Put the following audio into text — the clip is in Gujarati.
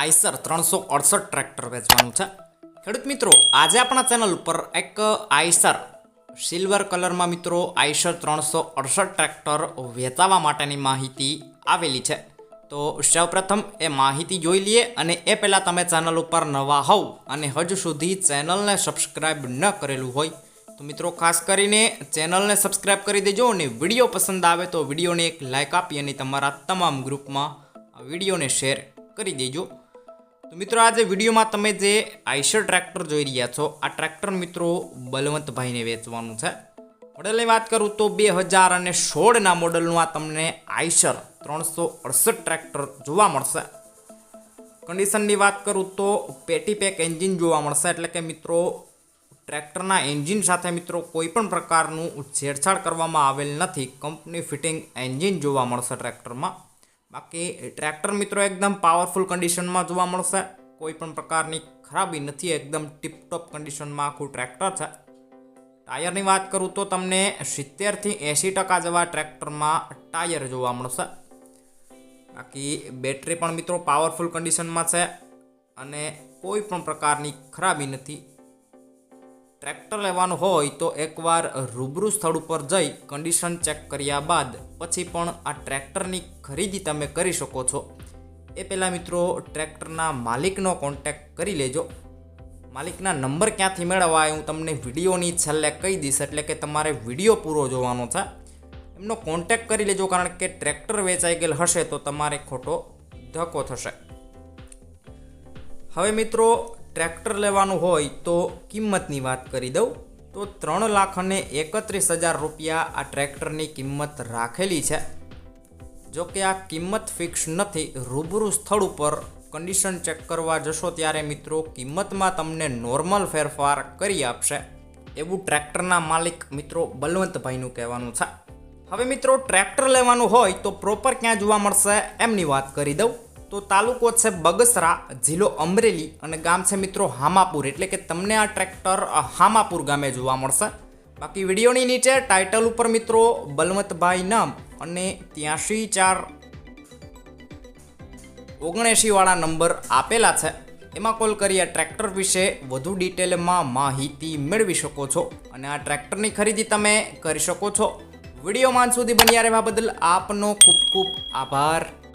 આઈસર ત્રણસો અડસઠ ટ્રેક્ટર વેચવાનું છે. ખેડૂત મિત્રો, આજે આપણા ચેનલ ઉપર એક આઈસર, સિલ્વર કલરમાં મિત્રો આઈસર ત્રણસો અડસઠ ટ્રેક્ટર વેચાવા માટેની માહિતી આવેલી છે. તો સૌપ્રથમ એ માહિતી જોઈ લઈએ અને એ પહેલાં તમે ચેનલ ઉપર નવા હોવ અને હજુ સુધી ચેનલને સબસ્ક્રાઈબ ન કરેલું હોય, તો મિત્રો ખાસ કરીને ચેનલને સબસ્ક્રાઈબ કરી દેજો અને વીડિયો પસંદ આવે તો વિડીયોને એક લાઇક આપી અને તમારા તમામ ગ્રુપમાં વિડીયોને શેર કરી દેજો. તો મિત્રો આજે વિડીયોમાં તમે જે આઈશર ટ્રેક્ટર જોઈ રહ્યા છો, આ ટ્રેક્ટર મિત્રો બલવંતભાઈને વેચવાનું છે. મોડલની વાત કરું તો બે હજાર અને સોળના મોડલનું આ તમને આઈશર ત્રણસો અડસઠ ટ્રેક્ટર જોવા મળશે. કન્ડિશનની વાત કરું તો પેટી પેક એન્જિન જોવા મળશે, એટલે કે મિત્રો ટ્રેક્ટરના એન્જિન સાથે મિત્રો કોઈ પણ પ્રકારનું છેડછાડ કરવામાં આવેલ નથી. કંપની ફિટિંગ એન્જિન જોવા મળશે ટ્રેક્ટરમાં. બાકી ટ્રેક્ટર મિત્રો એકદમ પાવરફુલ કન્ડિશનમાં જોવા મળશે. કોઈ પણ પ્રકારની ખરાબી નથી, એકદમ ટીપટોપ કન્ડિશનમાં આખું ટ્રેક્ટર છે. ટાયરની વાત કરું તો તમને સિત્તેરથી એંસી ટકા જેવા ટ્રેક્ટરમાં ટાયર જોવા મળશે. બાકી બેટરી પણ મિત્રો પાવરફુલ કન્ડિશનમાં છે અને કોઈ પણ પ્રકારની ખરાબી નથી. ટ્રેક્ટર લેવાનું હોય તો એકવાર રૂબરૂ સ્થળ ઉપર જઈ કન્ડિશન ચેક કર્યા બાદ પછી પણ આ ટ્રેક્ટરની ખરીદી તમે કરી શકો છો. એ પહેલાં મિત્રો ટ્રેક્ટરના માલિકનો કોન્ટેક્ટ કરી લેજો. માલિકના નંબર ક્યાંથી મેળવવા હું તમને વિડીયોની છેલ્લે કહી દઈશ એટલે કે તમારે વીડિયો પૂરો જોવાનો છે. એમનો કોન્ટેક કરી લેજો કારણ કે ટ્રેક્ટર વેચાઈ ગયેલ હશે તો તમારે ખોટો ધક્કો થશે. હવે મિત્રો ટ્રેક્ટર લેવાનું હોય તો કિંમતની વાત કરી દઉં. તો ત્રણ લાખ અને એકત્રીસ હજાર રૂપિયા આ ટ્રેક્ટરની કિંમત રાખેલી છે. જો કે આ કિંમત ફિક્સ નથી, રૂબરૂ સ્થળ ઉપર કન્ડિશન ચેક કરવા જશો ત્યારે મિત્રો કિંમતમાં તમને નોર્મલ ફેરફાર કરી આપશે. એવું ટ્રેક્ટરના માલિક મિત્રો બલવંતભાઈનું કહેવાનું છે. હવે મિત્રો, ટ્રેક્ટર લેવાનું હોય તો પ્રોપર ક્યાં જોવા મળશે, એમની વાત કરી દઉં. તો તાલુકો છે બગસરા, જિલ્લો અમરેલી અને ગામ છે મિત્રો હામાપુર. એટલે કે તમને આ ટ્રેક્ટર હામાપુર ગામે જોવા મળશે. બાકી વિડીયોની નીચે ટાઇટલ ઉપર મિત્રો બલવંતભાઈ નામ અને ત્યાંશી ચાર ઓગણએંશીવાળા નંબર આપેલા છે. એમાં કોલ કરી આ ટ્રેક્ટર વિશે વધુ ડિટેલમાં માહિતી મેળવી શકો છો અને આ ટ્રેક્ટરની ખરીદી તમે કરી શકો છો. વિડીયોમાં માન સુધી બન્યા રહેવા બદલ આપનો ખૂબ ખૂબ આભાર.